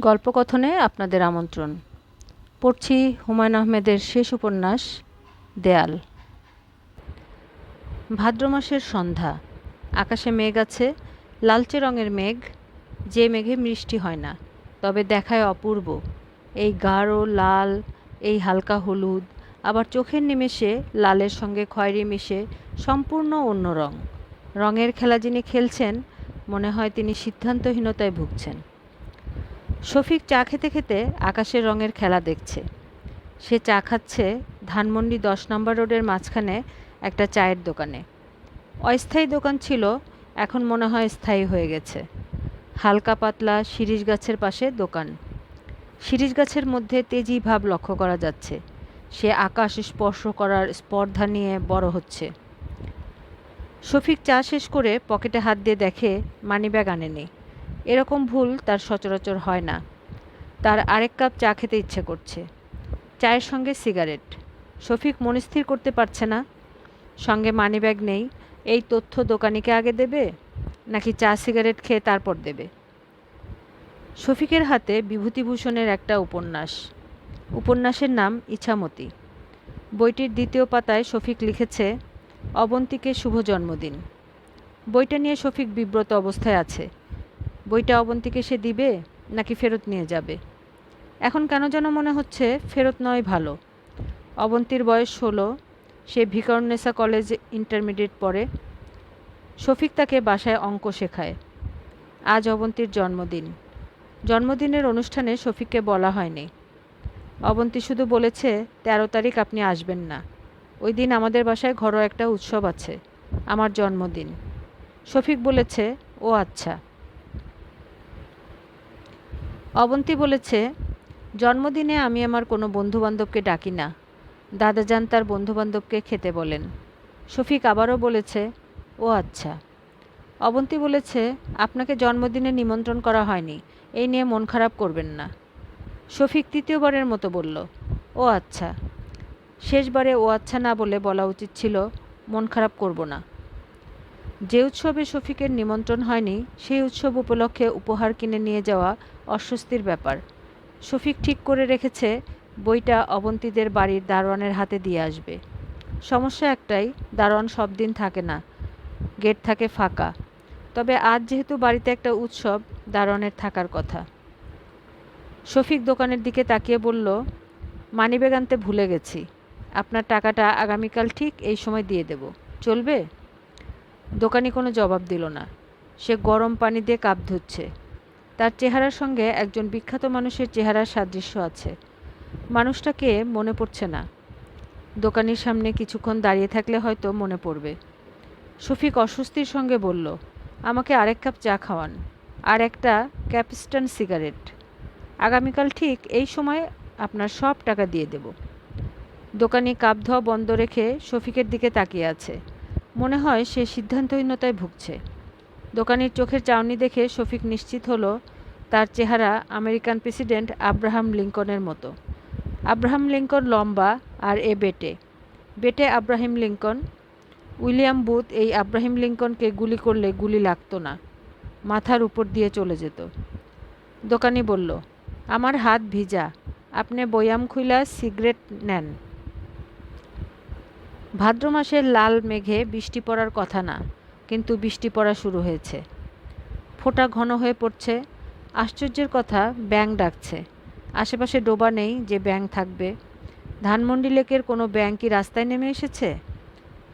গল্পকথনে আপনাদের আমন্ত্রণ। পড়ছি হুমায়ুন আহমেদের শেষ উপন্যাস, দেয়াল। ভাদ্র মাসের সন্ধ্যা। আকাশে মেঘ আছে, লালচে রঙের মেঘ। যে মেঘে বৃষ্টি হয় না, তবে দেখায় অপূর্ব। এই গাঢ়, লাল, এই হালকা হলুদ, আবার চোখের নিমেষে লালের সঙ্গে খয়েরি মিশে সম্পূর্ণ অন্য রং। রঙের খেলা যিনি খেলছেন, মনে হয় তিনি সিদ্ধান্তহীনতায় ভুগছেন। শফিক চা খেতে খেতে আকাশের রঙের খেলা দেখছে। সে চা খাচ্ছে ধানমন্ডি দশ নম্বর রোডের মাঝখানে একটা চায়ের দোকানে। অস্থায়ী দোকান ছিল, এখন মনে হয় স্থায়ী হয়ে গেছে। হালকা পাতলা শিরিষ গাছের পাশে দোকান। শিরিষ গাছের মধ্যে তেজি ভাব লক্ষ্য করা যাচ্ছে। সে আকাশ স্পর্শ করার স্পর্ধা নিয়ে বড় হচ্ছে। শফিক চা শেষ করে পকেটে হাত দিয়ে দেখে মানিব্যাগ আনেনি। এরকম ভুল তার সচরাচর হয় না। তার আরেক কাপ চা খেতে ইচ্ছে করছে। চায়ের সঙ্গে সিগারেট। শফিক মনস্থির করতে পারছে না। সঙ্গে মানিব্যাগ নেই। এই তথ্য দোকানিকে আগে দেবে? নাকি চা, সিগারেট খেয়ে তারপর দেবে? শফিকের হাতে বিভূতিভূষণের একটা উপন্যাস। উপন্যাসের নাম ইছামতি। বইটির দ্বিতীয় পাতায় শফিক লিখেছে, অবন্তীকে শুভ জন্মদিন। বইটা নিয়ে শফিক বিব্রত অবস্থায় আছে। বইটা অবন্তীকে সে দিবে নাকি ফেরত নিয়ে যাবে? এখন কেন যেন মনে হচ্ছে ফেরত নয় ভালো। অবন্তীর বয়স ষোলো, সে ভিকর্নেসা কলেজ ইন্টারমিডিয়েট পড়ে। শফিক তাকে বাসায় অঙ্ক শেখায়। আজ অবন্তীর জন্মদিন। জন্মদিনের অনুষ্ঠানে শফিককে বলা হয়নি। অবন্তী শুধু বলেছে, তেরো তারিখ আপনি আসবেন না। ওই দিন আমাদের বাসায় ঘরোয়া একটা উৎসব আছে। আমার জন্মদিন। শফিক বলেছে, ও আচ্ছা। অবন্তী বলেছে, জন্মদিনে আমি আমার কোনো বন্ধুবান্ধবকে ডাকি না। দাদাজান তার বন্ধুবান্ধবকে খেতে বলেন। শফিক আবারও বলেছে, ও আচ্ছা। অবন্তী বলেছে, আপনাকে জন্মদিনে নিমন্ত্রণ করা হয়নি। এই নিয়ে মন খারাপ করবেন না। শফিক তৃতীয়বারের মতো বলল, ও আচ্ছা। শেষবারে ও আচ্ছা না বলে বলা উচিত ছিল, মন খারাপ করব না। যে উৎসবে শফিকের নিমন্ত্রণ হয়নি, সেই উৎসব উপলক্ষে উপহার কিনে নিয়ে যাওয়া অস্বস্তির ব্যাপার। শফিক ঠিক করে রেখেছে, বইটা অবন্তীদের বাড়ির দারোয়ানের হাতে দিয়ে আসবে। সমস্যা একটাই, দারোয়ান সব দিন থাকে না, গেট থাকে ফাঁকা। তবে আজ যেহেতু বাড়িতে একটা উৎসব, দারোয়ানের থাকার কথা। শফিক দোকানের দিকে তাকিয়ে বলল, মানিব্যাগ আনতে ভুলে গেছি। আপনার টাকাটা আগামীকাল ঠিক এই সময় দিয়ে দেব। চলবে? দোকানি কোনো জবাব দিল না। সে গরম পানি দিয়ে কাপ ধুচ্ছে তার চেহারার সঙ্গে একজন বিখ্যাত মানুষের চেহারার সাদৃশ্য আছে। মানুষটাকে মনে পড়ছে না। দোকানির সামনে কিছুক্ষণ দাঁড়িয়ে থাকলে হয়তো মনে পড়বে। শফিক অস্বস্তির সঙ্গে বলল, আমাকে আরেক কাপ চা খাওয়ান আর একটা ক্যাপিস্টান সিগারেট। আগামীকাল ঠিক এই সময় আপনার সব টাকা দিয়ে দেব। দোকানি কাপ ধোয়া বন্ধ রেখে শফিকের দিকে তাকিয়ে আছে। মনে হয় সে সিদ্ধান্তহীনতায় ভুগছে। দোকানির চোখের চাউনি দেখে শফিক নিশ্চিত হলো, তার চেহারা আমেরিকান প্রেসিডেন্ট আব্রাহাম লিঙ্কনের মতো। আব্রাহাম লিঙ্কন লম্বা আর এ বেটে। বেটে আব্রাহিম লিঙ্কন। উইলিয়াম বুথ এই আব্রাহিম লিঙ্কনকে গুলি করলে গুলি লাগতো না। মাথার উপর দিয়ে চলে যেত। দোকানি বলল, আমার হাত ভিজা। আপনি বয়াম খুইলা সিগারেট নেন। ভাদ্র মাসের লাল মেঘে বৃষ্টি পড়ার কথা না, কিন্তু বৃষ্টি পড়া শুরু হয়েছে। ফোঁটা ঘন হয়ে পড়ছে। আশ্চর্যের কথা ব্যাং ডাকছে। আশেপাশে ডোবা নেই যে ব্যাং থাকবে। ধানমন্ডি লেকের কোনো ব্যাং কি রাস্তায় নেমে এসেছে?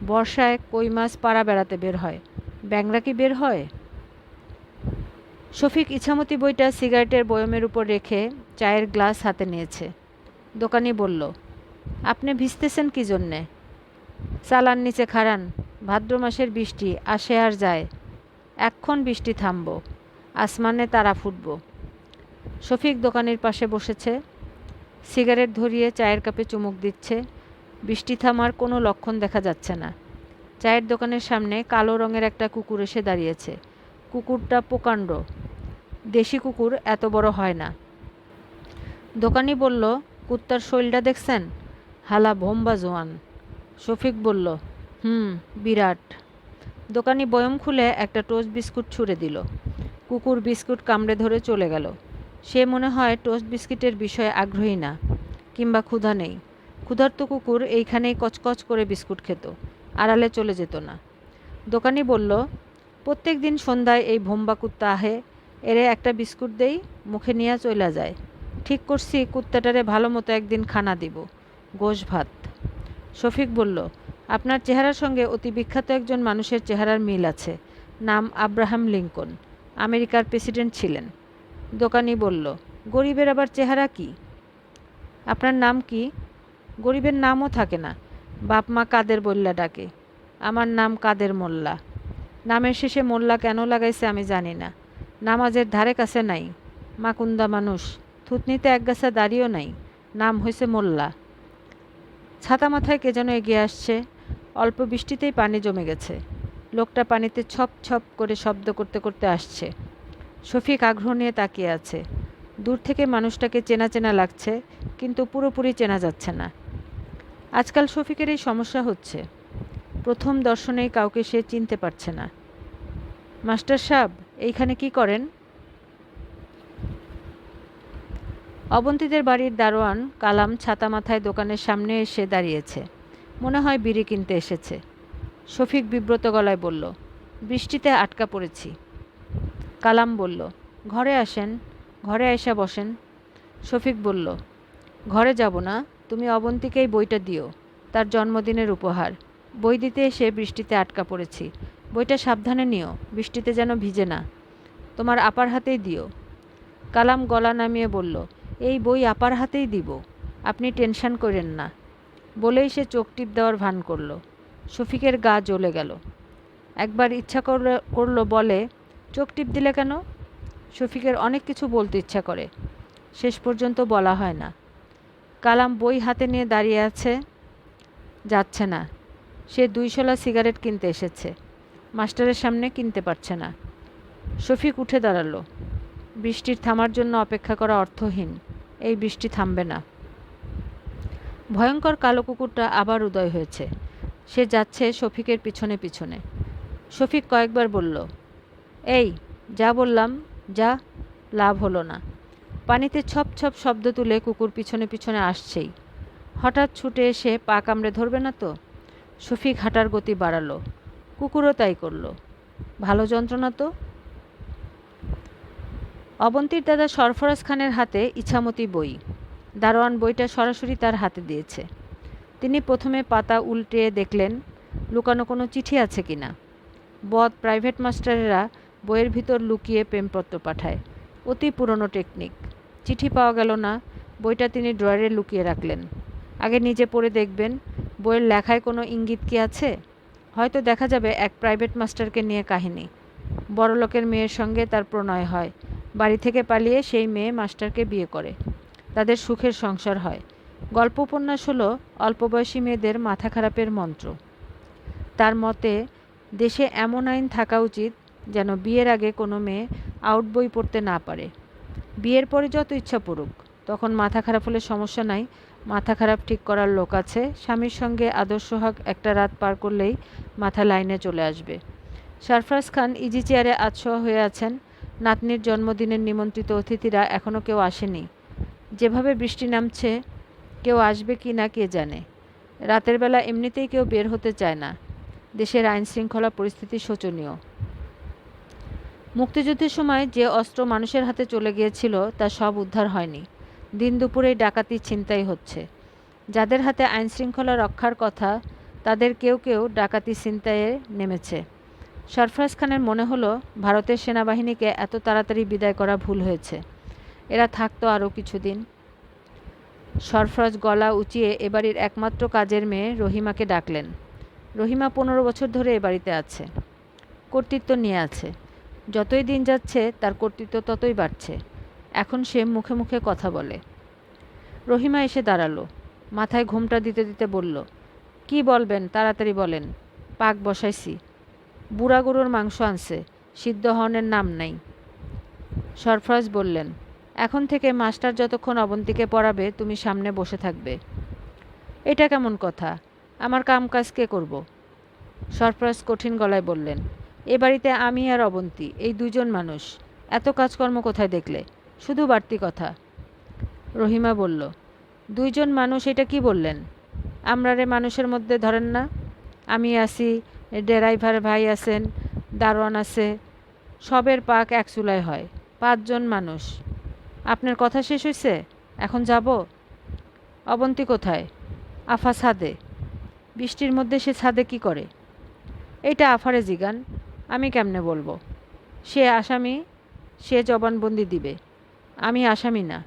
বর্ষায় কই মাছ পাড়া বেড়াতে বের হয়? ব্যাংরা কি বের হয়? শফিক ইছামতি বইটা সিগারেটের বয়মের উপর রেখে চায়ের গ্লাস হাতে নিয়েছে। দোকানি বলল, আপনি ভিজতেছেন কি জন্যে? চালার নিচে খাড়ান, ভাদ্র মাসের বৃষ্টি, আসে আর যায়। এক্ষণ বৃষ্টি থামব, আসমানে তারা ফুটব। শফিক দোকানের পাশে বসেছে, সিগারেট ধরিয়ে চায়ের কাপে চুমুক দিচ্ছে। বৃষ্টি থামার কোনো লক্ষণ দেখা যাচ্ছে না। চায়ের দোকানের সামনে কালো রঙের একটা কুকুর এসে দাঁড়িয়েছে। কুকুরটা প্রকাণ্ড। দেশি কুকুর এত বড় হয় না। দোকানি বলল, কুত্তার শৈলটা দেখছেন? হালা ভোম্বা জোয়ান। শফিক বলল, হুম, বিরাট। দোকানি বয়ম খুলে একটা টোস্ট বিস্কুট ছুঁড়ে দিল। কুকুর বিস্কুট কামড়ে ধরে চলে গেল। সে মনে হয় টোস্ট বিস্কিটের বিষয়ে আগ্রহী না, কিংবা ক্ষুধা নেই। ক্ষুধার্ত কুকুর এইখানেই কচকচ করে বিস্কুট খেত, আড়ালে চলে যেত না। দোকানি বলল, প্রত্যেক দিন সন্ধ্যায় এই ভোম্বা কুত্তা আহে, এরে একটা বিস্কুট দেই, মুখে নিয়ে চইলা যায়। ঠিক করছি, কুত্তাটারে ভালো মতো একদিন খানা দিব, গোশ ভাত। শফিক বলল, আপনার চেহারার সঙ্গে অতি বিখ্যাত একজন মানুষের চেহারার মিল আছে, নাম আব্রাহাম লিঙ্কন, আমেরিকার প্রেসিডেন্ট ছিলেন। দোকানি বলল, গরিবের আবার চেহারা কি? আপনার নাম কি? গরিবের নামও থাকে না। বাপ মা কাদের? বললা ডাকে। আমার নাম কাদের মোল্লা? নামের শেষে মোল্লা কেন লাগাইছে আমি জানি না। নামাজের ধারে কাছে নাই। মাকুন্দা মানুষ। থুতনিতে একগাছা দাঁড়িয়েও নাই। নাম হয়েছে মোল্লা। ছাতা মাথায় কে যেন এগিয়ে আসছে। অল্প বৃষ্টিতেই পানি জমে গেছে। লোকটা পানিতে ছপ ছপ করে শব্দ করতে করতে আসছে। শফিক আগ্রহ নিয়ে তাকিয়ে আছে। দূর থেকে মানুষটাকে চেনা চেনা লাগছে, কিন্তু পুরোপুরি চেনা যাচ্ছে না। আজকাল শফিকের এই সমস্যা হচ্ছে। প্রথম দর্শনেই কাউকে সে চিনতে পারছে না। মাস্টার সাহেব, এইখানে কি করেন? অবন্তীদের বাড়ির দারোয়ান কালাম ছাতা মাথায় দোকানের সামনে এসে দাঁড়িয়েছে। মনে হয় বিড়ি কিনতে এসেছে। শফিক বিব্রত গলায় বলল, বৃষ্টিতে আটকা পড়েছি। কালাম বলল, ঘরে আসেন, ঘরে এসে বসেন। শফিক বলল, ঘরে যাব না, তুমি অবন্তীকেই বইটা দিও। তার জন্মদিনের উপহার। বই দিতে এসে বৃষ্টিতে আটকা পড়েছি। বইটা সাবধানে নিও, বৃষ্টিতে যেন ভিজে না। তোমার আপার হাতেই দিও। কালাম গলা নামিয়ে বলল এই বই আপার হাতেই দিব। আপনি টেনশন করেন না। বলেই সে চোখ টিপ দেওয়ার ভান করল। শফিকের গা জ্বলে গেল। একবার ইচ্ছা করল, করল বলে, চোখ টিপ দিলে কেন? শফিকের অনেক কিছু বলতে ইচ্ছা করে। শেষ পর্যন্ত বলা হয় না। কালাম বই হাতে নিয়ে দাঁড়িয়ে আছে। যাচ্ছে না। সে দুইশলা সিগারেট কিনতে এসেছে। মাস্টারের সামনে কিনতে পারছে না। শফিক উঠে দাঁড়াল। বৃষ্টির থামার জন্য অপেক্ষা করা অর্থহীন। এই বৃষ্টি থামবে না। ভয়ঙ্কর কালো কুকুরটা আবার উদয় হয়েছে। সে যাচ্ছে শফিকের পিছনে পিছনে। শফিক কয়েকবার বলল, এই, যা বললাম, যা, লাভ হলো না। পানিতে ছপ ছপ শব্দ তুলে কুকুর পিছনে পিছনে আসছেই। হঠাৎ ছুটে এসে পা কামড়ে ধরবে না তো? শফিক হাঁটার গতি বাড়ালো। কুকুরও তাই করল। ভালো যন্ত্রণা তো? অবন্তীর দাদা সরফরাজ খানের হাতে ইছামতি বই। দারোয়ান বইটা সরাসরি তার হাতে দিয়েছে। তিনি প্রথমে পাতা উল্টে দেখলেন, লুকানো কোনো চিঠি আছে কিনা বদ প্রাইভেট মাস্টারেরা বইয়ের ভিতর লুকিয়ে প্রেমপত্র পাঠায়। অতি পুরনো টেকনিক। চিঠি পাওয়া গেল না, বইটা তিনি ড্রয়ারে লুকিয়ে রাখলেন। আগে নিজে পড়ে দেখবেন, বইয়ের লেখায় কোনো ইঙ্গিত কি আছে? হয়তো দেখা যাবে এক প্রাইভেট মাস্টারকে নিয়ে কাহিনী। বড়লোকের মেয়ের সঙ্গে তার প্রণয় হয়। বাড়ি থেকে পালিয়ে সেই মেয়ে মাস্টারকে বিয়ে করে। তাদের সুখের সংসার হয়। গল্প উপন্যাস হলো অল্পবয়সী মেয়েদের মাথা খারাপের মন্ত্র। তার মতে, দেশে এমন আইন থাকা উচিত যেন বিয়ের আগে কোনো মেয়ে আউট বই পড়তে না পারে। বিয়ের পরে যত ইচ্ছা পড়ুক, তখন মাথা খারাপ হলে সমস্যা নাই। মাথা খারাপ ঠিক করার লোক আছে। স্বামীর সঙ্গে আদর্শ হক একটা রাত পার করলেই মাথা লাইনে চলে আসবে। সারফরাজ খান ইজি চেয়ারে আতশোয়া হয়ে আছেন। নাতনির জন্মদিনের নিমন্ত্রিত অতিথিরা এখনও কেউ আসেনি। যেভাবে বৃষ্টি নামছে, কেউ আসবে কি না কে জানে। রাতের বেলা এমনিতেই কেউ বের হতে চায় না। দেশের আইন শৃঙ্খলা পরিস্থিতি শোচনীয়। মুক্তিযুদ্ধের সময় যে অস্ত্র মানুষের হাতে চলে গিয়েছিল, তা সব উদ্ধার হয়নি। দিন দুপুরেই ডাকাতি ছিনতাই হচ্ছে। যাদের হাতে আইন শৃঙ্খলা রক্ষার কথা, তাদের কেউ কেউ ডাকাতি ছিনতাইয়ে নেমেছে। সরফরাজ খানের মনে হলো, ভারতের সেনাবাহিনীকে এত তাড়াতাড়ি বিদায় করা ভুল হয়েছে। এরা থাকতো আরও কিছুদিন। সরফরাজ গলা উঁচিয়ে এবাড়ির একমাত্র কাজের মেয়ে রহিমাকে ডাকলেন। রহিমা পনেরো বছর ধরে এ বাড়িতে আছে। কর্তৃত্ব নিয়ে আছে। যতই দিন যাচ্ছে, তার কর্তৃত্ব ততই বাড়ছে। এখন সে মুখে মুখে কথা বলে। রহিমা এসে দাঁড়াল। মাথায় ঘুমটা দিতে দিতে বলল, কি বলবেন? তাড়াতাড়ি বলেন। পাক বসাইছি। বুড়া গরুর মাংস আনছে, সিদ্ধ হনের নাম নাই। সরফরাজ বললেন, এখন থেকে মাস্টার যতক্ষণ অবন্তীকে পড়াবে, তুমি সামনে বসে থাকবে। এটা কেমন কথা? আমার কাম কাজ কে করব? সরফরাজ কঠিন গলায় বললেন, এ বাড়িতে আমি আর অবন্তী, এই দুজন মানুষ। এত কাজকর্ম কোথায় দেখলে? শুধু বাড়তি কথা। রহিমা বলল, দুইজন মানুষ, এটা কি বললেন? আমরারে মানুষের মধ্যে ধরেন না? আমি আছি ড্রাইভার ভাই আছেন, দারোয়ান আছে, সবের পাক এক চুলায় হয়, পাঁচজন মানুষ। আপনার কথা শেষ হয়েছে এখন যাব? অবন্তি কোথায়? আফা ছাদে। বৃষ্টির মধ্যে সে ছাদে কি করে? এটা আফারে জিগান, আমি কেমনে বলব? সে আসামি, সে জবানবন্দি দিবে। আমি আসামি না।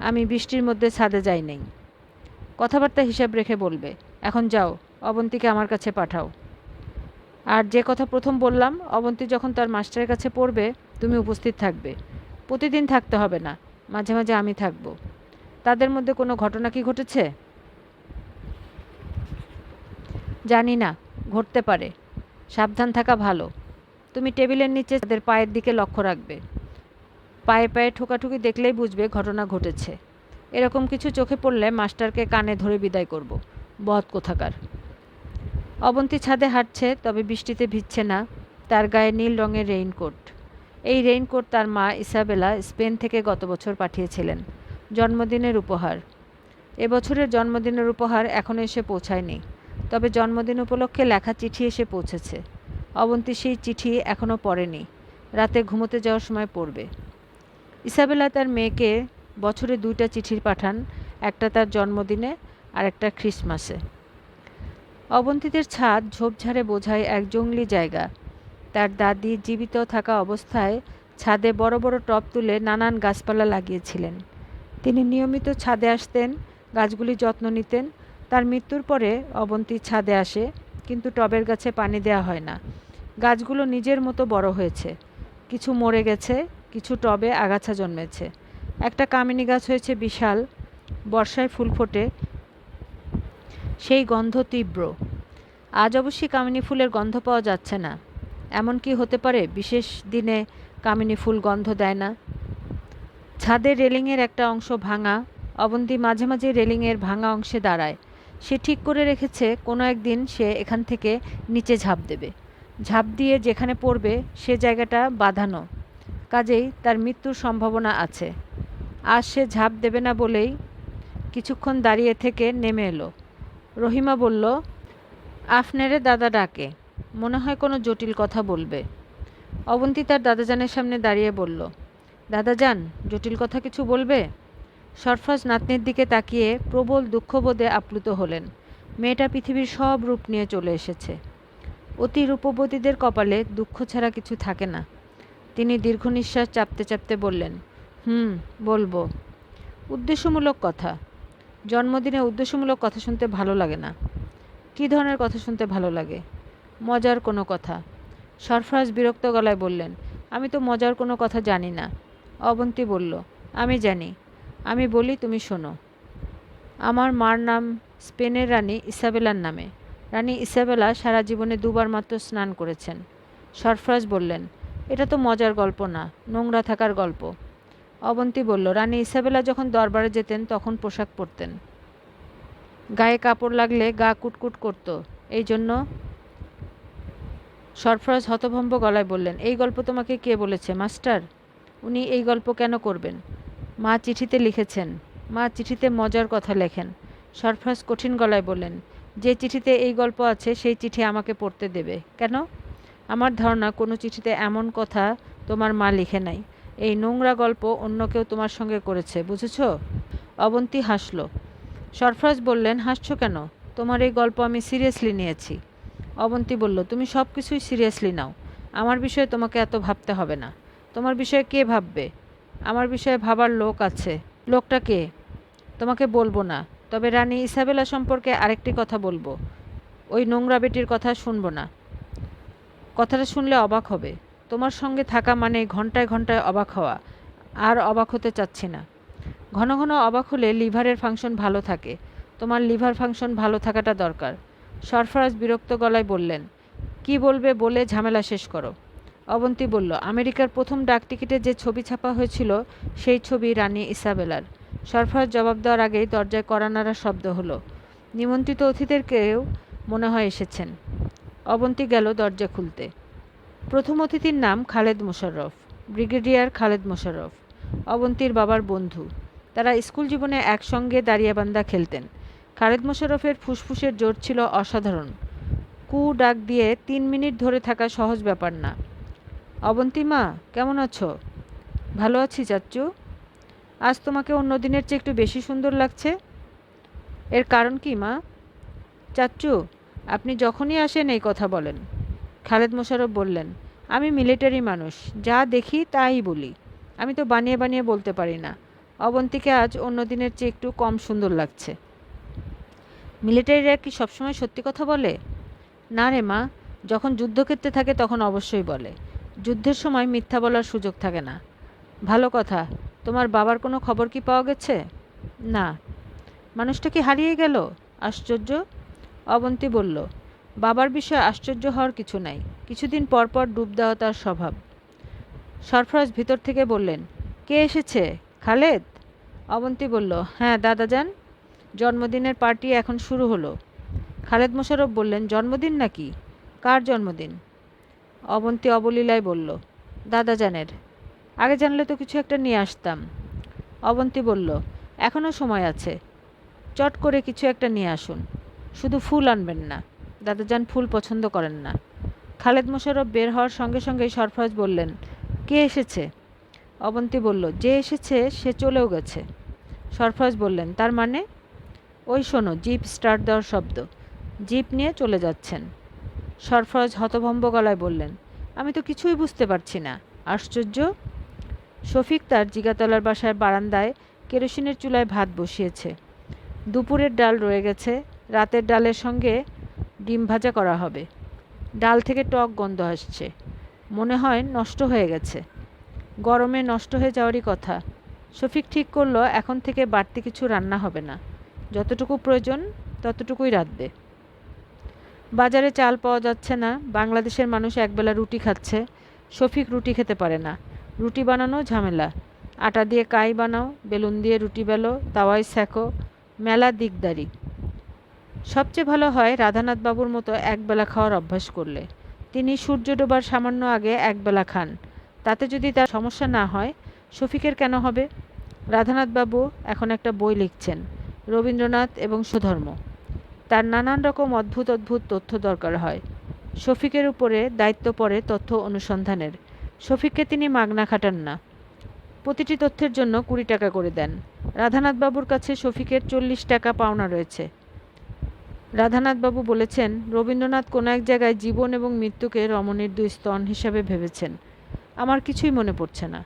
আমি বৃষ্টির মধ্যে ছাদে যাই নাই। কথাবার্তা হিসাব রেখে বলবে, এখন যাও, অবন্তীকে আমার কাছে পাঠাও। আর যে কথা প্রথম বললাম, অবন্তী যখন তার মাস্টারের কাছে পড়বে, তুমি উপস্থিত থাকবে। প্রতিদিন থাকতে হবে না, মাঝে মাঝে আমি থাকব। তাদের মধ্যে কোনো ঘটনা কি ঘটেছে? জানি না, ঘটতে পারে। সাবধান থাকা ভালো। তুমি টেবিলের নিচে তাদের পায়ের দিকে লক্ষ্য রাখবে। পায়ে পায়ে ঠোকাঠুকি দেখলেই বুঝবে ঘটনা ঘটেছে। এরকম কিছু চোখে পড়লে মাস্টারকে কানে ধরে বিদায় করব। বধ কোথাকার। অবন্তী ছাদে হাঁটছে, তবে বৃষ্টিতে ভিজছে না। তার গায়ে নীল রঙের রেইনকোট। এই রেইনকোট তার মা ইসাবেলা স্পেন থেকে গত বছর পাঠিয়েছিলেন। জন্মদিনের উপহার। এবছরের জন্মদিনের উপহার এখনও এসে পৌঁছায়নি, তবে জন্মদিন উপলক্ষে লেখা চিঠি এসে পৌঁছেছে। অবন্তী সেই চিঠি এখনও পড়েনি, রাতে ঘুমোতে যাওয়ার সময় পড়বে। ইসাবেলা তার মেয়েকে বছরে দুইটা চিঠির পাঠান, একটা তার জন্মদিনে আর একটা খ্রিসমাসে। অবন্তীদের ছাদ ঝোপঝাড়ে বোঝায় এক জঙ্গলি জায়গা। তার দাদি জীবিত থাকা অবস্থায় ছাদে বড় বড় টব তুলে নানান গাছপালা লাগিয়েছিলেন। তিনি নিয়মিত ছাদে আসতেন, গাছগুলি যত্ন নিতেন। তার মৃত্যুর পরে অবন্তী ছাদে আসে, কিন্তু টবের গাছে পানি দেওয়া হয় না। গাছগুলো নিজের মতো বড় হয়েছে। কিছু মরে গেছে, কিছু টবে আগাছা জন্মেছে। একটা কামিনী গাছ হয়েছে বিশাল, বর্ষায় ফুল ফোটে সেই গন্ধ তীব্র। আজ অবশ্যই কামিনী ফুলের গন্ধ পাওয়া যাচ্ছে না। এমন কি হতে পারে? বিশেষ দিনে কামিনী ফুল গন্ধ দেয় না। ছাদের রেলিংয়ের একটা অংশ ভাঙা, অবন্তী মাঝে মাঝে রেলিংয়ের ভাঙা অংশে দাঁড়ায়। সে ঠিক করে রেখেছে, কোনো একদিন সে এখান থেকে নিচে ঝাঁপ দেবে। ঝাঁপ দিয়ে যেখানে পড়বে, সে জায়গাটা বাঁধানো। কাজেই তার মৃত্যুর সম্ভাবনা আছে। আর সে ঝাঁপ দেবে না বলেই কিছুক্ষণ দাঁড়িয়ে থেকে নেমে এলো। রহিমা বলল, আফনেরে দাদা ডাকে, মনে হয় কোনো জটিল কথা বলবে। অবন্তী তার দাদাজানের সামনে দাঁড়িয়ে বলল, দাদাজান, জটিল কথা কিছু বলবে? সরফরাজ নাতনির দিকে তাকিয়ে প্রবল দুঃখবোধে আপ্লুত হলেন। মেয়েটা পৃথিবীর সব রূপ নিয়ে চলে এসেছে। অতি রূপবতীদের কপালে দুঃখ ছাড়া কিছু থাকে না। তিনি দীর্ঘ নিঃশ্বাস চাপতে চাপতে বললেন, হুম, বলব। উদ্দেশ্যমূলক কথা জন্মদিনে উদ্দেশ্যমূলক কথা শুনতে ভালো লাগে না। কী ধরনের কথা শুনতে ভালো লাগে? মজার কোনো কথা? সরফরাজ বিরক্ত গলায় বললেন, আমি তো মজার কোনো কথা জানি না। অবন্তী বলল, আমি জানি। আমি বলি, তুমি শোনো। আমার মার নাম স্পেনের রানী ইসাবেলার নামে। রানী ইসাবেলা সারা জীবনে দুবার মাত্র স্নান করেছেন। সরফরাজ বললেন, এটা তো মজার গল্প না, নোংরা থাকার গল্প। অবন্তী বলল, রানী ইসাবেলা যখন দরবারে যেতেন, তখন পোশাক পরতেন। গায়ে কাপড় লাগলে গা কুটকুট করত। এই জন্য সরফরাজ হতভম্ব গলায় বললেন, এই গল্প তোমাকে কে বলেছে, মাস্টার? উনি এই গল্প কেন করবেন? মা চিঠিতে লিখেছেন। মা চিঠিতে মজার কথা লেখেন। সরফরাজ কঠিন গলায় বললেন, যে চিঠিতে এই গল্প আছে, সেই চিঠি আমাকে পড়তে দেবে। কেন? আমার ধারণা, কোনো চিঠিতে এমন কথা তোমার মা লিখে নাই। এই নোংরা গল্প অন্য কেউ তোমার সঙ্গে করেছে, বুঝেছ? অবন্তী হাসল। সরফরাজ বললেন, হাসছো কেন? তোমার এই গল্প আমি সিরিয়াসলি নিয়েছি। অবন্তী বলল, তুমি সব কিছুই সিরিয়াসলি নাও। আমার বিষয়ে তোমাকে এত ভাবতে হবে না। তোমার বিষয়ে কে ভাববে? আমার বিষয়ে ভাবার লোক আছে। লোকটা কে? তোমাকে বলব না। তবে রানী ইসাবেলা সম্পর্কে আরেকটি কথা বলব। ওই নোংরা বেটির কথা শুনব না। কথাটা শুনলে অবাক হবে। তোমার সঙ্গে থাকা মানে ঘন্টায় ঘন্টায় অবাক হওয়া। আর অবাক হতে চাচ্ছি না। ঘন ঘন অবাক হলে লিভারের ফাংশন ভালো থাকে। তোমার লিভার ফাংশন ভালো থাকাটা দরকার। সরফরাজ বিরক্ত গলায় বললেন, কি বলবে বলে ঝামেলা শেষ করো। অবন্তী বলল, আমেরিকার প্রথম ডাকটিকিটে যে ছবি ছাপা হয়েছিল, সেই ছবি রানী ইসাবেলার। সরফরাজ জবাব দেওয়ার আগেই দরজায় করানারা শব্দ হলো। নিমন্ত্রিত অতিথিদের কেউ মনে হয় এসেছেন। অবন্তী গেল দরজা খুলতে। প্রথম অতিথির নাম খালেদ মোশাররফ, ব্রিগেডিয়ার খালেদ মোশাররফ, অবন্তীর বাবার বন্ধু। তারা স্কুল জীবনে একসঙ্গে দাঁড়িয়াবান্ধা খেলতেন। খালেদ মোশাররফের ফুসফুসের জোর ছিল অসাধারণ। কু ডাক দিয়ে তিন মিনিট ধরে থাকা সহজ ব্যাপার না। অবন্তী মা, কেমন আছো? ভালো আছি চাচ্চু। আজ তোমাকে অন্য দিনের চেয়ে একটু বেশি সুন্দর লাগছে। এর কারণ কি মা? চাচ্চু, আপনি যখনই আসেন এই কথা বলেন। খালেদ মোশাররফ বললেন, আমি মিলিটারি মানুষ, যা দেখি তাই বলি। আমি তো বানিয়ে বানিয়ে বলতে পারি না। অবন্তীকে আজ অন্য দিনের চেয়ে একটু কম সুন্দর লাগছে। মিলিটারিরা কি সবসময় সত্যি কথা বলে? না রে মা, যখন যুদ্ধক্ষেত্রে থাকে তখন অবশ্যই বলে। যুদ্ধের সময় মিথ্যা বলার সুযোগ থাকে না। ভালো কথা, তোমার বাবার কোনো খবর কি পাওয়া গেছে? না। মানুষটা কি হারিয়ে গেল? আশ্চর্য। অবন্তী বলল বাবার বিষয়ে আশ্চর্য হওয়ার কিছু নাই। কিছুদিন পর পর ডুব দেওয়া তার স্বভাব। সরফরাজ ভিতর থেকে বললেন, কে এসেছে? খালেদ? অবন্তী বলল হ্যাঁ দাদা যান জন্মদিনের পার্টি এখন শুরু হলো। খালেদ মোশারফ বললেন, জন্মদিন নাকি? কার জন্মদিন? অবন্তী অবলীলায় বলল দাদা জানের আগে জানলে তো কিছু একটা নিয়ে আসতাম। অবন্তী বলল এখনও সময় আছে। চট করে কিছু একটা নিয়ে আসুন। শুধু ফুল আনবেন না। দাদাজান ফুল পছন্দ করেন না। খালেদ মোশাররফ বের হওয়ার সঙ্গে সঙ্গেই সরফরাজ বললেন, কে এসেছে? অবন্তী বলল, যে এসেছে, সে চলেও গেছে। সরফরাজ বললেন, তার মানে? ওই শোনো, জিপ স্টার্ট দেওয়ার শব্দ। জিপ নিয়ে চলে যাচ্ছেন। সরফরাজ হতভম্ব গলায় বললেন, আমি তো কিছুই বুঝতে পারছি না। আশ্চর্য? শফিক তার জিগাতলার বাসায় বারান্দায় কেরোসিনের চুলায় ভাত বসিয়েছে। দুপুরের ডাল রয়ে গেছে। রাতের ডালের সঙ্গে ডিম ভাজা করা হবে। ডাল থেকে টক গন্ধ আসছে। মনে হয় নষ্ট হয়ে গেছে। গরমে নষ্ট হয়ে যাওয়ারই কথা। শফিক ঠিক করল, এখন থেকে বাড়তি কিছু রান্না হবে না। যতটুকু প্রয়োজন, ততটুকুই রাঁধবে। বাজারে চাল পাওয়া যাচ্ছে না। বাংলাদেশের মানুষ একবেলা রুটি খাচ্ছে। শফিক রুটি খেতে পারে না। রুটি বানানো ঝামেলা। আটা দিয়ে কাই বানাও, বেলুন দিয়ে রুটি বেলো, তাওয়ায় সেঁকো, মেলা দিকদারি সবচেয়ে ভালো হয় রাধানাথ বাবুর মতো একবেলা খাওয়ার অভ্যাস করলে। তিনি সূর্য ডোবার সামান্য আগে একবেলা খান। তাতে যদি তার সমস্যা না হয়, শফিকের কেন হবে? রাধানাথ বাবু এখন একটা বই লিখছেন, রবীন্দ্রনাথ এবং সুধর্ম। তার নানান রকম অদ্ভুত অদ্ভুত তথ্য দরকার হয়। শফিকের উপরে দায়িত্ব পড়ে তথ্য অনুসন্ধানের। শফিককে তিনি মাগনা খাটান না। প্রতিটি তথ্যের জন্য কুড়ি টাকা করে দেন। রাধানাথ বাবুর কাছে শফিকের চল্লিশ টাকা পাওনা রয়েছে। রাধানাথ বাবু বলেছেন, রবীন্দ্রনাথ কোনো এক জায়গায় জীবন এবং মৃত্যুকে রমণীর দুই স্তন হিসাবে ভেবেছেন। আমার কিছুই মনে পড়ছে না।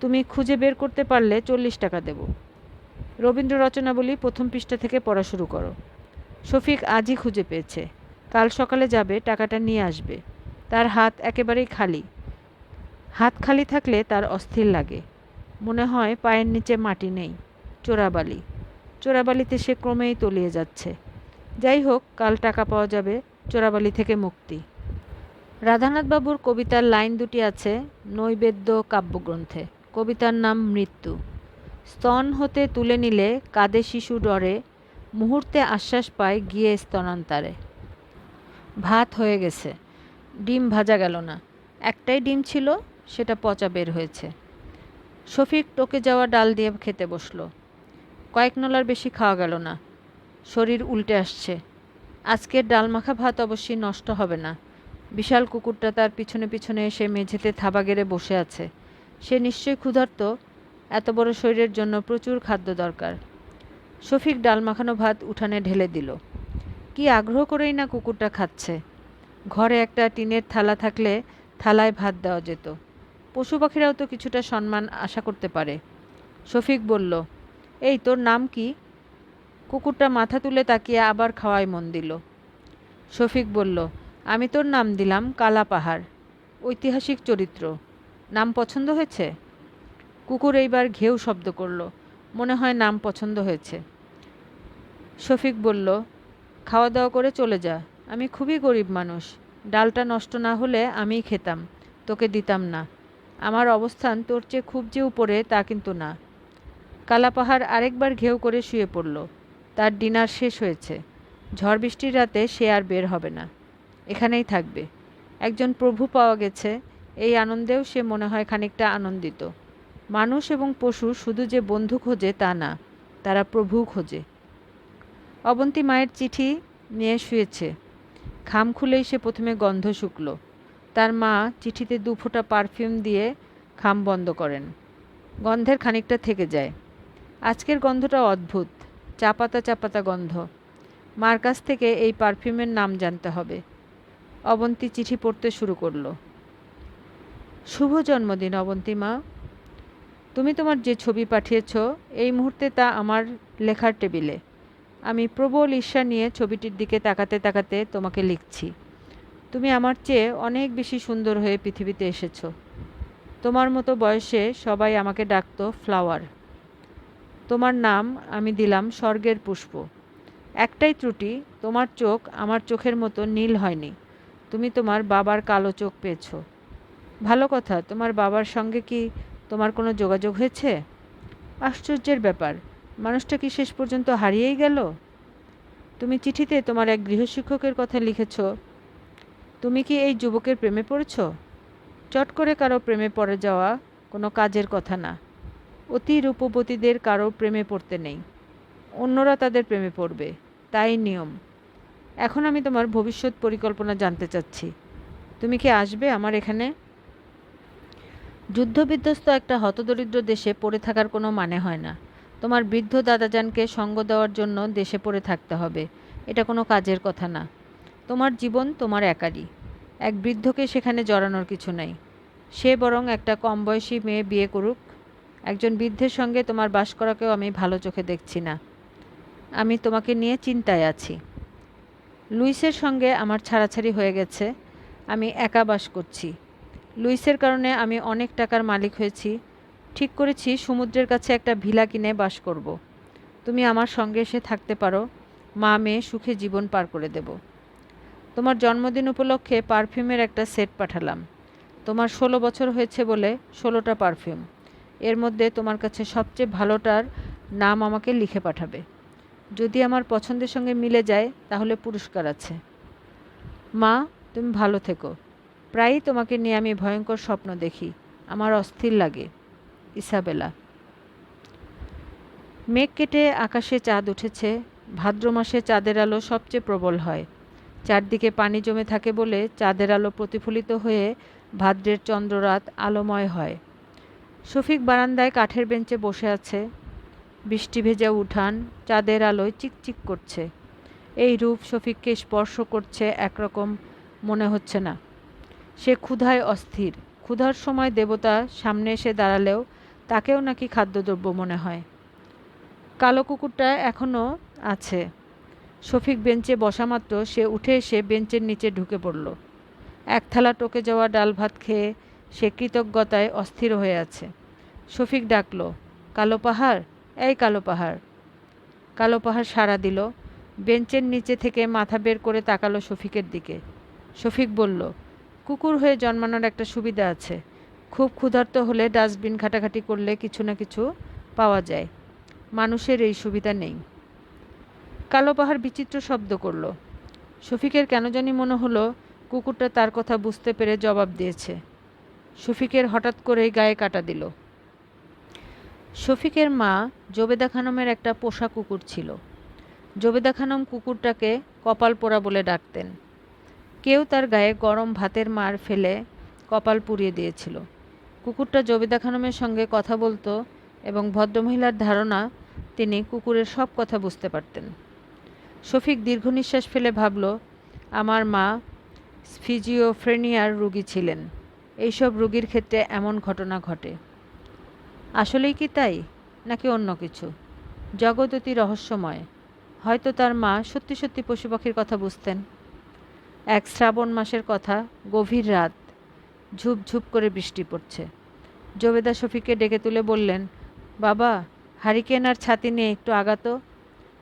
তুমি খুঁজে বের করতে পারলে চল্লিশ টাকা দেব। রবীন্দ্র রচনাবলী প্রথম পৃষ্ঠা থেকে পড়া শুরু করো। শফিক আজই খুঁজে পেয়েছে। কাল সকালে যাবে, টাকাটা নিয়ে আসবে। তার হাত একেবারেই খালি। হাত খালি থাকলে তার অস্থির লাগে। মনে হয় পায়ের নিচে মাটি নেই। চোরাবালি। চোরাবালিতে সে ক্রমেই তলিয়ে যাচ্ছে। যাই হোক কাল টাকা পাওয়া যাবে, চোরাবালি থেকে মুক্তি। রাধানাথবাবুর কবিতার লাইন দুটি আছে, নৈবেদ্য কাব্যগ্রন্থে। কবিতার নাম মৃত্যু। স্তন হতে তুলে নিলে কাঁদে শিশু ডরে, মুহূর্তে আশ্বাস পায় গিয়ে স্তনান্তারে। ভাত হয়ে গেছে, ডিম ভাজা গেল না। একটাই ডিম ছিল, সেটা পচা বের হয়েছে। শফিক টোকে যাওয়া ডাল দিয়ে খেতে বসল। কয়েক নলার বেশি খাওয়া গেল না। শরীর উল্টে আসছে। আজকের ডাল মাখা ভাত অবশ্যই নষ্ট হবে না। বিশাল কুকুরটা তার পিছনে পিছনে এসে মেঝেতে থাবা গেড়ে বসে আছে। সে নিশ্চয়ই ক্ষুধার্ত। এত বড় শরীরের জন্য প্রচুর খাদ্য দরকার। শফিক ডাল মাখানো ভাত উঠানে ঢেলে দিল। কি আগ্রহ করেই না কুকুরটা খাচ্ছে। ঘরে একটা টিনের থালা থাকলে থালায় ভাত দেওয়া যেত। পশু পাখিরাও তো কিছুটা সম্মান আশা করতে পারে। শফিক বলল, এই, তোর নাম কি? কুকুরটা মাথা তুলে তাকিয়ে আবার খাওয়ায় মন দিল। শফিক বলল, আমি তোর নাম দিলাম কালা পাহাড়, ঐতিহাসিক চরিত্র। নাম পছন্দ হয়েছে? কুকুর এইবার ঘেউ শব্দ করল, মনে হয় নাম পছন্দ হয়েছে। শফিক বলল খাওয়া দাওয়া করে চলে যা, আমি খুবই গরিব মানুষ। ডালটা নষ্ট না হলে আমিই খেতাম, তোকে দিতাম না। আমার অবস্থান তোর চেয়ে খুব যে উপরে তা কিন্তু না। কালাপাহাড় আরেকবার ঘেউ করে শুয়ে পড়ল। তার ডিনার শেষ হয়েছে। ঝড় বৃষ্টির রাতে সে আর বের হবে না। এখানেই থাকবে। একজন প্রভু পাওয়া গেছে। এই আনন্দেও সে মনে হয় খানিকটা আনন্দিত। মানুষ এবং পশু শুধু যে বন্ধু খোঁজে তা না, তারা প্রভু খোঁজে। অবন্তী মায়ের চিঠি নিয়ে শুয়েছে। খাম খুলেই সে প্রথমে গন্ধ শুকলো। তার মা চিঠিতে দু ফোঁটা পারফিউম দিয়ে খাম বন্ধ করেন। গন্ধের খানিকটা থেকে যায়। আজকের গন্ধটা অদ্ভুত। চাপাতা চাপাতা গন্ধ। মার কাছ থেকে এই পারফিউমের নাম জানতে হবে। অবন্তী চিঠি পড়তে শুরু করল। শুভ জন্মদিন, অবন্তী মা। তুমি তোমার যে ছবি পাঠিয়েছ, এই মুহূর্তে তা আমার লেখার টেবিলে। আমি প্রবল ঈর্ষা নিয়ে ছবিটির দিকে তাকাতে তাকাতে তোমাকে লিখছি। তুমি আমার চেয়ে অনেক বেশি সুন্দর হয়ে পৃথিবীতে এসেছ। তোমার মতো বয়সে সবাই আমাকে ডাকতো ফ্লাওয়ার। তোমার নাম আমি দিলাম স্বর্গের পুষ্প। একটাই ত্রুটি, তোমার চোখ আমার চোখের মতো নীল হয়নি। তুমি তোমার বাবার কালো চোখ পেয়েছ। ভালো কথা, তোমার বাবার সঙ্গে কি তোমার কোনো যোগাযোগ হয়েছে? আশ্চর্যের ব্যাপার, মানুষটা কি শেষ পর্যন্ত হারিয়েই গেল? তুমি চিঠিতে তোমার এক গৃহশিক্ষকের কথা লিখেছ। তুমি কি এই যুবকের প্রেমে পড়েছ? চট করে কারও প্রেমে পড়ে যাওয়া কোনো কাজের কথা না। অতি রূপবতীদের কারও প্রেমে পড়তে নেই। অন্যরা তাদের প্রেমে পড়বে। তাই নিয়ম। এখন আমি তোমার ভবিষ্যৎ পরিকল্পনা জানতে চাচ্ছি। তুমি কি আসবে আমার এখানে? যুদ্ধবিধ্বস্ত একটা হতদরিদ্র দেশে পড়ে থাকার কোনো মানে হয় না। তোমার বৃদ্ধ দাদাজানকে সঙ্গ দেওয়ার জন্য দেশে পড়ে থাকতে হবে। এটা কোনো কাজের কথা না। তোমার জীবন তোমার একারই। এক বৃদ্ধকে সেখানে জড়ানোর কিছু নাই। সে বরং একটা কম বয়সী মেয়ে বিয়ে করুক। একজন বৃদ্ধের সঙ্গে তোমার বাস করাকেও আমি ভালো চোখে দেখছি না। আমি তোমাকে নিয়ে চিন্তায় আছি। লুইসের সঙ্গে আমার ছাড়াছাড়ি হয়ে গেছে। আমি একা বাস করছি। লুইসের কারণে আমি অনেক টাকার মালিক হয়েছি। ঠিক করেছি, সমুদ্রের কাছে একটা ভিলা কিনে বাস করব। তুমি আমার সঙ্গে এসে থাকতে পারো। মা, মেয়ে, সুখে জীবন পার করে দেব। তোমার জন্মদিন উপলক্ষে পারফিউমের একটা সেট পাঠালাম। তোমার ষোলো বছর হয়েছে বলে ষোলোটা পারফিউম। এর মধ্যে তোমার কাছে সবচেয়ে ভালোটার নাম আমাকে লিখে পাঠাবে। যদি আমার পছন্দের সঙ্গে মিলে যায়, তাহলে পুরস্কার আছে। মা, তুমি ভালো থেকো। প্রায়ই তোমাকে নিয়ে আমি ভয়ঙ্কর স্বপ্ন দেখি। আমার অস্থির লাগে। ইসাবেলা। মেঘ কেটে আকাশে চাঁদ উঠেছে। ভাদ্র মাসে চাঁদের আলো সবচেয়ে প্রবল হয়। চারদিকে পানি জমে থাকে বলে চাঁদের আলো প্রতিফলিত হয়ে ভাদ্রের চন্দ্ররাত আলোময় হয়। শফিক বারান্দায় কাঠের বেঞ্চে বসে আছে। বৃষ্টি ভেজা উঠান চাঁদের আলোয় চিকচিক করছে। এই রূপ শফিককে স্পর্শ করছে একরকম মনে হচ্ছে না। সে ক্ষুধায় অস্থির। ক্ষুধার সময় দেবতা সামনে এসে দাঁড়ালেও তাকেও নাকি খাদ্যদ্রব্য মনে হয়। কালো কুকুরটা এখনও আছে। শফিক বেঞ্চে বসা মাত্র সে উঠে এসে বেঞ্চের নিচে ঢুকে পড়ল। এক থালা টোকে যাওয়া ডাল ভাত খেয়ে সে কৃতজ্ঞতায় অস্থির হয়ে আছে। শফিক ডাকল, কালো পাহাড়? এই কালো পাহাড়। কালো পাহাড় সাড়া দিল। বেঞ্চের নিচে থেকে মাথা বের করে তাকালো শফিকের দিকে। শফিক বলল, কুকুর হয়ে জন্মানোর একটা সুবিধা আছে। খুব ক্ষুধার্ত হলে ডাস্টবিন ঘাটাঘাটি করলে কিছু না কিছু পাওয়া যায়। মানুষের এই সুবিধা নেই। কালো পাহাড় বিচিত্র শব্দ করল। শফিকের কেন জানি মনে হলো, কুকুরটা তার কথা বুঝতে পেরে জবাব দিয়েছে। শফিকের হঠাৎ করেই গায়ে কাটা দিল। শফিকের মা জবেদা খানমের একটা পোষা কুকুর ছিল। জবেদা খানম কুকুরটাকে কপাল পোড়া বলে ডাকতেন। কেউ তার গায়ে গরম ভাতের মার ফেলে কপাল পুড়িয়ে দিয়েছিল। কুকুরটা জবেদা খানমের সঙ্গে কথা বলতো এবং ভদ্রমহিলার ধারণা তিনি কুকুরের সব কথা বুঝতে পারতেন। শফিক দীর্ঘ নিঃশ্বাস ফেলে ভাবল, আমার মা ফিজিওফ্রেনিয়ার রুগী ছিলেন। এইসব রুগীর ক্ষেত্রে এমন ঘটনা ঘটে। আসলেই কি তাই? নাকি অন্য কিছু? জগৎ অতি রহস্যময়। হয়তো তার মা সত্যি সত্যি পশু পাখির কথা বুঝতেন। এক শ্রাবণ মাসের কথা, গভীর রাত। ঝুপ ঝুপ করে বৃষ্টি পড়ছে। জবেদা শফিকে ডেকে তুলে বললেন, বাবা, হারিকেন আর ছাতি নিয়ে একটু আগাতো?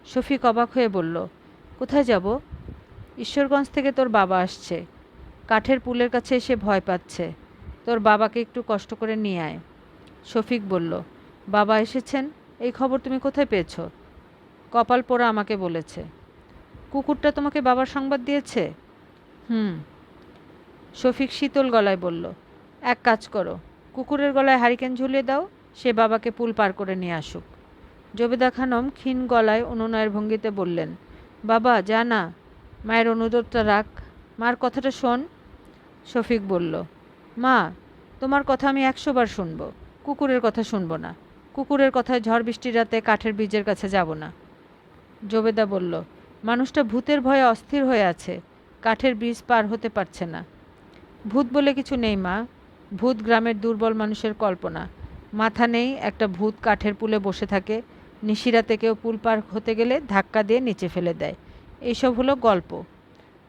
শফিক অবাক হয়ে বলল, কোথায় যাব? ঈশ্বরগঞ্জ থেকে তোর বাবা আসছে। কাঠের পুলের কাছে এসে ভয় পাচ্ছে। তোর বাবাকে একটু কষ্ট করে নিয়ে আয়। শফিক বলল, বাবা এসেছেন? এই খবর তুমি কোথায় পেয়েছ? কপাল পোড়া আমাকে বলেছে। কুকুরটা তোমাকে বাবার সংবাদ দিয়েছে? হুম। শফিক শীতল গলায় বলল, এক কাজ করো, কুকুরের গলায় হারিকেন ঝুলিয়ে দাও, সে বাবাকে পুল পার করে নিয়ে আসুক। জবেদা খানম ক্ষীণ গলায় অনুনয়ের ভঙ্গিতে বললেন, বাবা, যা না, মায়ের অনুরোধটা রাখ, মার কথাটা শোন। শফিক বলল মা, তোমার কথা আমি একশোবার শুনব। কুকুরের কথা শুনব না। কুকুরের কথায় ঝড় বৃষ্টির রাতে কাঠের বীজের কাছে যাব না। জবেদা বলল, মানুষটা ভূতের ভয়ে অস্থির হয়ে আছে। কাঠের বীজ পার হতে পারছে না। ভূত বলে কিছু নেই মা। ভূত গ্রামের দুর্বল মানুষের কল্পনা। মাথা নেই একটা ভূত কাঠের পুলে বসে থাকে। নিশিরাতে কেউ পুল পার হতে গেলে ধাক্কা দিয়ে নিচে ফেলে দেয়। এইসব হলো গল্প।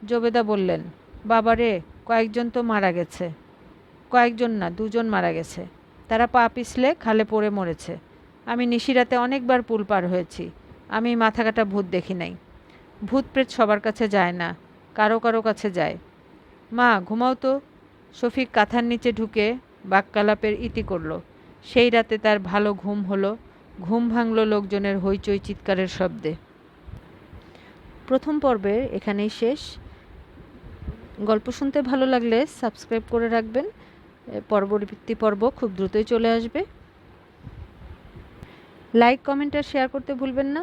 জবেদা বললেন, বাবারে, কয়েকজন তো মারা গেছে। কয়েকজন না, দুজন মারা গেছে। তারা পা পিছলে খালে পড়ে মরেছে। আমি নিশিরাতে অনেকবার পুল পার হয়েছি। আমি মাথা কাটা ভূত দেখি নাই। ভূত প্রেত সবার কাছে যায় না, কারও কারও কাছে যায়। মা, ঘুমাও তো। শফিক কাঁথার নিচে ঢুকে বাক্যালাপের ইতি করল। সেই রাতে তার ভালো ঘুম হলো। ঘুম ভাঙল লোকজনের হইচই চিৎকারের শব্দে। প্রথম পর্বের এখানেই শেষ। গল্প শুনতে ভালো লাগলে সাবস্ক্রাইব করে রাখবেন। পরবর্তী পর্ব খুব দ্রুতই চলে আসবে। লাইক কমেন্ট আর শেয়ার করতে ভুলবেন না।